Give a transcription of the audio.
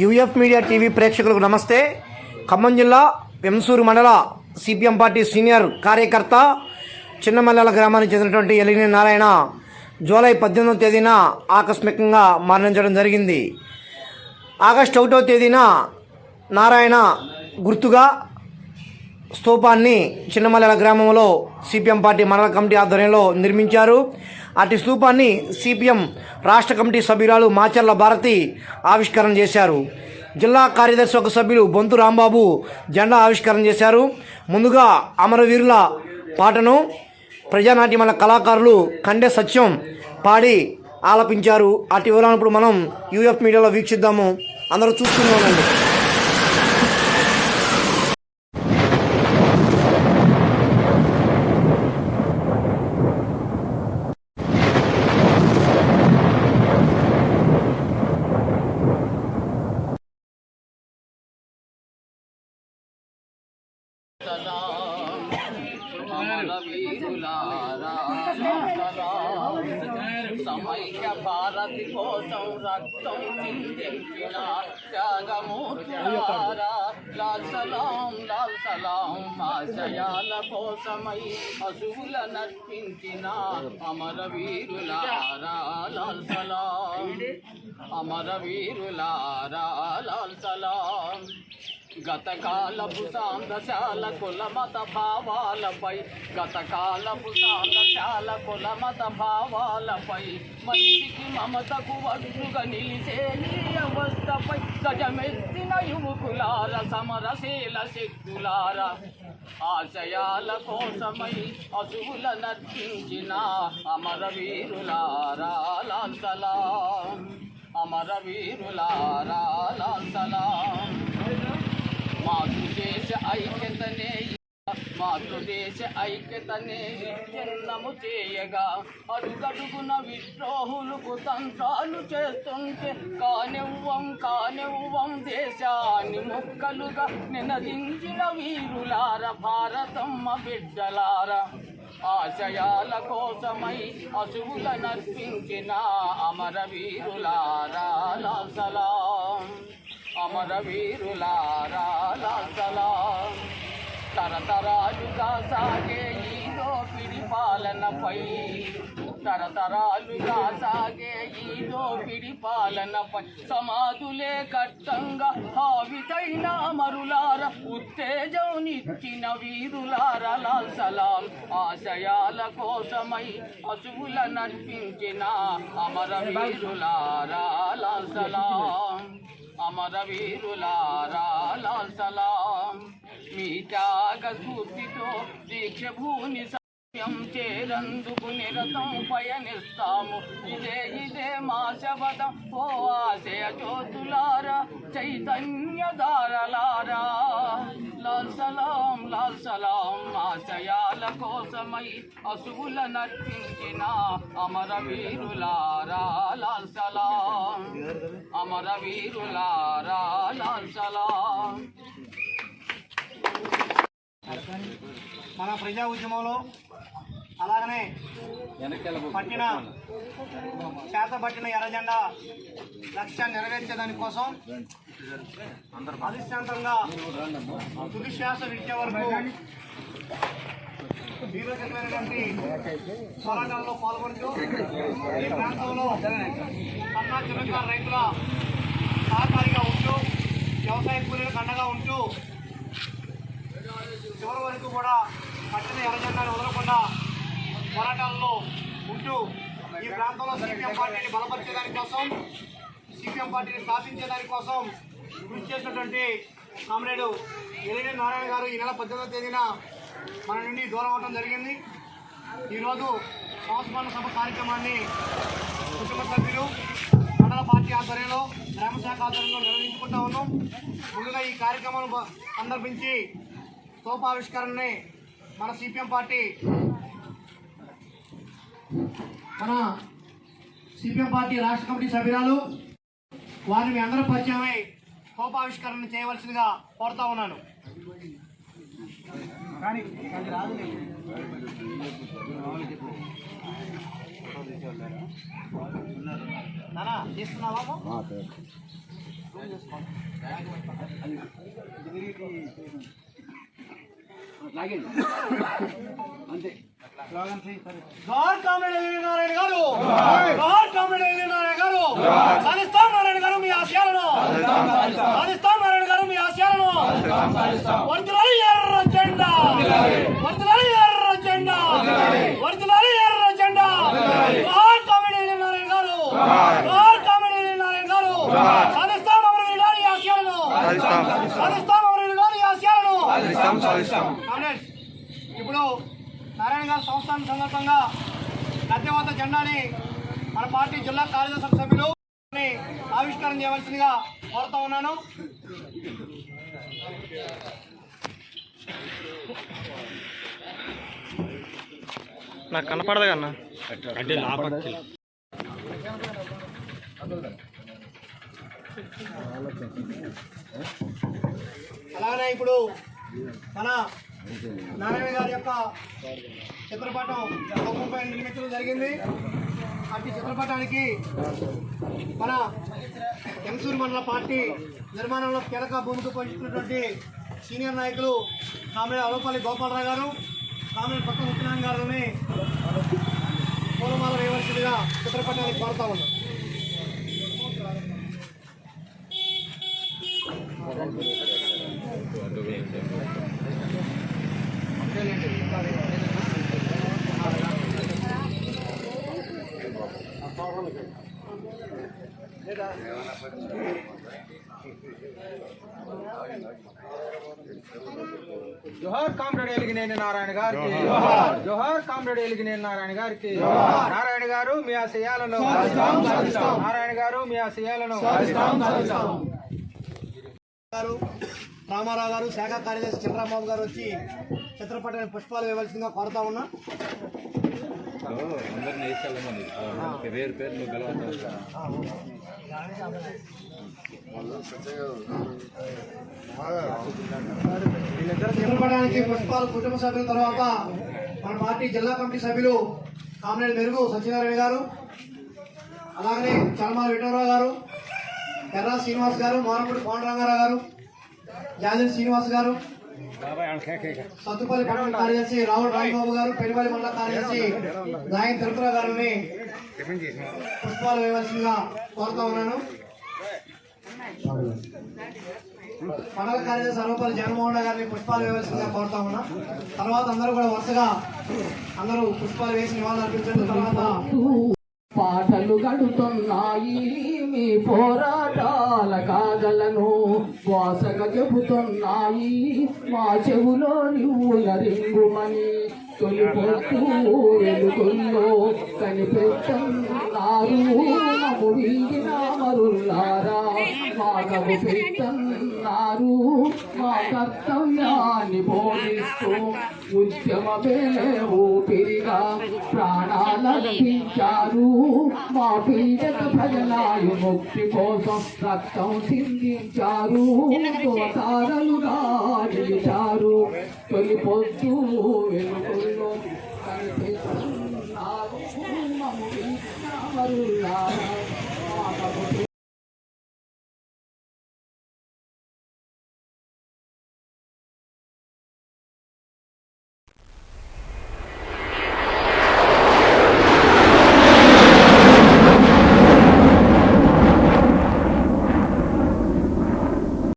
UF media TV ప్రేక్షకులకు నమస్తే. ఖమ్మం జిల్లా వెంసూరు మండల సిపిఎం పార్టీ సీనియర్ కార్యకర్త చిన్నమల్లెల గ్రామానికి చెందినటువంటి ఎలిని నారాయణ జూలై పద్దెనిమిదవ తేదీన ఆకస్మికంగా మరణించడం జరిగింది. ఆగస్టు ఒకటవ తేదీన నారాయణ గుర్తుగా స్తూపాన్ని చిన్నమల్లెల గ్రామంలో సిపిఎం పార్టీ మండల కమిటీ ఆధ్వర్యంలో నిర్మించారు. అటు స్తూపాన్ని సిపిఎం రాష్ట్ర కమిటీ సభ్యురాలు మాచర్ల భారతి ఆవిష్కరణ చేశారు. జిల్లా కార్యదర్శి ఒక సభ్యులు బొంతు రాంబాబు జెండా ఆవిష్కరణ చేశారు. ముందుగా అమరవీరుల పాటను ప్రజానాట్యమల కళాకారులు కండే సత్యం పాడి ఆలపించారు. అటు వివరాలను ఇప్పుడు మనం యూఎఫ్ మీడియాలో వీక్షిద్దాము. అందరూ చూస్తూనే ఉండండి. సమైక్య భారతి కోసం రక్తం చిందించిన త్యాగమూర్తులారా లాల్ సలాం లాల్ సలాం ఆశయాల కోసమై పశువుల నర్పించిన అమరవీరులారా లాల్ సలాం అమరవీరులారా లాల్ సలాం గతకాలపు సాందశాల కుల మత భావాలపై గతకాలపు సాందశాల కుల మత భావాలపై మనిషికి మమతకు వడ్డుగా నిలిచే నీ అవస్థపై గజమెత్తిన యువకులార సమరశీల శక్తులార ఆశయాల కోసమై అసువుల నర్పించిన అమరవీరులారా లాల్ సలాం. అమరవీరులారా లాల్ మాతృదేశ ఐక్యతనే మాతృదేశ ఐక్యతనే చిన్నము చేయగా. అడుగడుగున విద్రోహులకు తంత్రాలు చేస్తుంటే కానివ్వం కానివ్వం దేశాన్ని ముక్కలుగా నినదించిన వీరులార భారతమ్మ బిడ్డలారా. ఆశయాల కోసమై అసువుల నర్పించిన అమరవీరులారా లాల్ అమరవీరులారా. తరతరాలుగా సాగే ఈ దోపిడి పాలనపై. తరతరాలుగా సాగే ఈ దోపిడి పాలనపై. సమాధులే కట్టంగా హావితైన మరులార ఉత్తేజం నిచ్చిన వీరులార లాల్ సలాం ఆశయాల కోసమై పశువుల నర్పించిన అమరవీరులారా లాల్ సలాం. అమరవీరులారా లాల్ సలాం. మీ త్యాగ స్ఫూర్తితో దీక్ష భూని సత్యం చేరందుకు నిరతం పయనిస్తాము. ఇదే ఇదే మా శబదం ఓ ఆశయ చోతులారా చైతన్య దారలారా లాల్ సలాం లాల్ సలాం ఆశయాల కోసమై అసువుల నర్పించిన అమరవీరులారా లాల్ సలాం. అమరవీరులారా లాల్ సలాం. మన ప్రజా ఉద్యమంలో అలాగనే పట్టిన చేత పట్టిన ఎర్రజెండా లక్ష్యాన్ని నెరవేర్చేదాని కోసం అధిష్టాంతంగా తుది శ్వాస విద్య వరకు వీరోచితమైనటువంటి పోరాటాల్లో పాల్గొంటూ ఈ ప్రాంతంలో అన్నా చిన్నకారు రైతుల సహకారిగా ఉంటూ వ్యవసాయ కూలీలకు అండగా ఉంటూ చివరి వరకు కూడా పట్టిన ఎర్రజెండాను వదలకుండా పోరాటాల్లో ఉంటూ ఈ ప్రాంతంలో సిపిఎం పార్టీని బలపరిచేదాని కోసం సిపిఎం పార్టీని స్థాపించేదాని కోసం కృషి చేసినటువంటి కామ్రేడు ఎలిని నారాయణ గారు ఈ నెల పద్దెనిమిదవ తేదీన మన నుండి దూరం అవడం జరిగింది. ఈరోజు సంస్మరణ సభ కార్యక్రమాన్ని కుటుంబ సభ్యులు మండల పార్టీ ఆధ్వర్యంలో గ్రామ శాఖ ఆధ్వర్యంలో నిర్వహించుకుంటా ఉన్నాం. ముందుగా ఈ కార్యక్రమం సందర్భించి స్తూపావిష్కరణని మన సిపిఎం పార్టీ మన సిపిఎం పార్టీ రాష్ట్ర కమిటీ సభ్యురాలు వారిని మీ అందరూ పరిచయమై స్తూపావిష్కరణ చేయవలసిందిగా కోరుతా ఉన్నాను. నారాయణ గారు. నారాయణ గారు. సాధిస్తాం నారాయణ గారు మీ ఆశయాలను. సాధిస్తాం నారాయణ గారు మీ ఆశయాలను. వర్తిలాలి ఎర్ర జెండా వర్తిలాలి ఎర్ర జెండా జోహార్ కామ్రేడ్ ఎల్వి నారాయణ గారు జోహార్ కామ్రేడ్ ఎల్వి నారాయణ గారు సాధిస్తాం అమరవీరుల గారి ఆశయాలను సాధిస్తాం అమరవీరుల గారి ఆశయాలను కామ్రేడ్స్ ఇప్పుడు నారాయణ గారి సంస్థానం సందర్భంగా గద్దెవాత జెండాని మన పార్టీ జిల్లా కార్యదర్శి సభ్యులు ఆవిష్కారం చేయవలసిందిగా కోరుతా ఉన్నాను. నాకు కనపడదు కన్నా. అలానే ఇప్పుడు మన నారాయణ గారి యొక్క చిత్రపటం ముప్పై నిర్మించడం జరిగింది. అటు చిత్రపటానికి మన ఎంసూరు మండల పార్టీ నిర్మాణంలో కీలక భూమిక పోషించినటువంటి సీనియర్ నాయకులు కామెడీ అవపల్లి గోపాలరావు గారు కామెడీ పక్క ముఖ్యనారాయణ గారిని పూలమాల వేయవలసిందిగా చిత్రపటానికి కోరుతా ఉన్నాం. జోహార్ కామ్రేడ్ ఎలిగినేని నారాయణ గారికి. జోహార్. కామ్రేడ్ ఎలిగినేని నారాయణ గారికి. నారాయణ గారు మీ ఆశయాలను నారాయణ గారు మీ ఆశయాలను గారు రామారావు గారు శాఖ కార్యదర్శి చంద్రబాబు గారు వచ్చి చిత్రపటానికి పుష్పాలు వేయవలసిందిగా కోరుతా ఉన్నా. చిత్రపటానికి పుష్పాలు కుటుంబ సభ్యుల తర్వాత మన పార్టీ జిల్లా కమిటీ సభ్యులు కామరేడ్ మెరుగు సత్యనారాయణ గారు అలాగనే చలమాల విఠలరావు గారు ఎర్రా శ్రీనివాస్ గారు మారపూడి కోనరంగారావు గారు యాదవ్ శ్రీనివాస్ గారు సత్తుపల్లి పట్టణ కార్యదర్శి రావుల రాంబాబు గారు పెనుబలి మండల కార్యదర్శి నాయన్ తిరుపతిరావు గారిని పుష్పాలు వేయవలసిందిగా కోరుతా ఉన్నాను. మండల కార్యదర్శి సర్వపల్లి జగన్మోహన్ రావు గారిని పుష్పాలు వేయవలసిందిగా కోరుతా ఉన్నా. తర్వాత అందరూ కూడా వరుసగా అందరూ పుష్పాలు వేసి నివాళులు అర్పించిన తర్వాత పాటలు గడుతున్నాయి మీ పోరాటాల కాగలను వాసగ చెబుతున్నాయి. మా చెవులో నువ్వుల రింగుమని తొలి వెలుగుల్లో కనిపెట్టున్నారు మాగవు పెట్టున్నారు మా కర్తవ్యాన్ని బోధిస్తూ ఉద్యమమే ఊపిరిగా ప్రాణాలర్పించారు. మా పీడక ప్రజలాయు ముక్తి కోసం రక్తం సిందించారు. దోతారలుగా నిలిచారు తొలి పొద్దు వెలుగుల్లో కనిపిస్తున్నారు. మమ్మల్ని